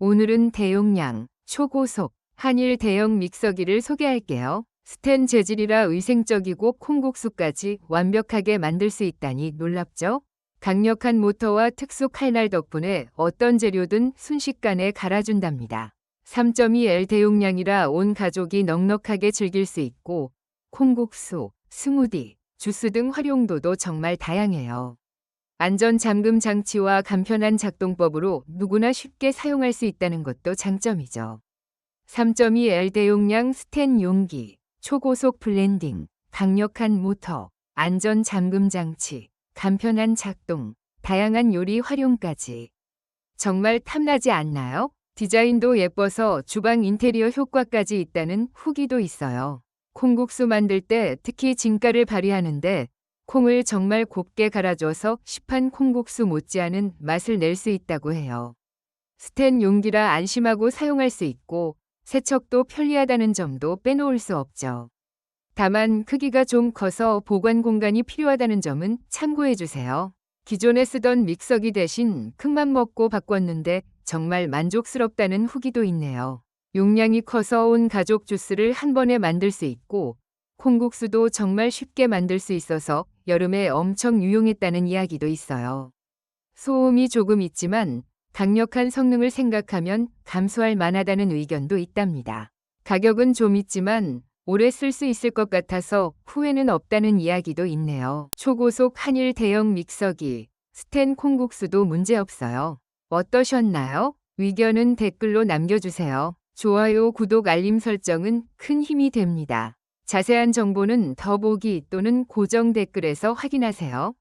오늘은 대용량, 초고속, 한일 대형 믹서기를 소개할게요. 스텐 재질이라 위생적이고 콩국수까지 완벽하게 만들 수 있다니 놀랍죠? 강력한 모터와 특수 칼날 덕분에 어떤 재료든 순식간에 갈아준답니다. 3.2L 대용량이라 온 가족이 넉넉하게 즐길 수 있고 콩국수, 스무디, 주스 등 활용도도 정말 다양해요. 안전 잠금 장치와 간편한 작동법으로 누구나 쉽게 사용할 수 있다는 것도 장점이죠. 3.2L 대용량 스텐 용기, 초고속 블렌딩, 강력한 모터, 안전 잠금 장치, 간편한 작동, 다양한 요리 활용까지. 정말 탐나지 않나요? 디자인도 예뻐서 주방 인테리어 효과까지 있다는 후기도 있어요. 콩국수 만들 때 특히 진가를 발휘하는데 콩을 정말 곱게 갈아줘서 시판 콩국수 못지않은 맛을 낼 수 있다고 해요. 스텐 용기라 안심하고 사용할 수 있고 세척도 편리하다는 점도 빼놓을 수 없죠. 다만 크기가 좀 커서 보관 공간이 필요하다는 점은 참고해 주세요. 기존에 쓰던 믹서기 대신 큰맘 먹고 바꿨는데 정말 만족스럽다는 후기도 있네요. 용량이 커서 온 가족 주스를 한 번에 만들 수 있고 콩국수도 정말 쉽게 만들 수 있어서 여름에 엄청 유용했다는 이야기도 있어요. 소음이 조금 있지만 강력한 성능을 생각하면 감수할 만하다는 의견도 있답니다. 가격은 좀 있지만 오래 쓸 수 있을 것 같아서 후회는 없다는 이야기도 있네요. 초고속 한일 대형 믹서기, 스텐 콩국수도 문제없어요. 어떠셨나요? 의견은 댓글로 남겨주세요. 좋아요, 구독, 알림 설정은 큰 힘이 됩니다. 자세한 정보는 더보기 또는 고정 댓글에서 확인하세요.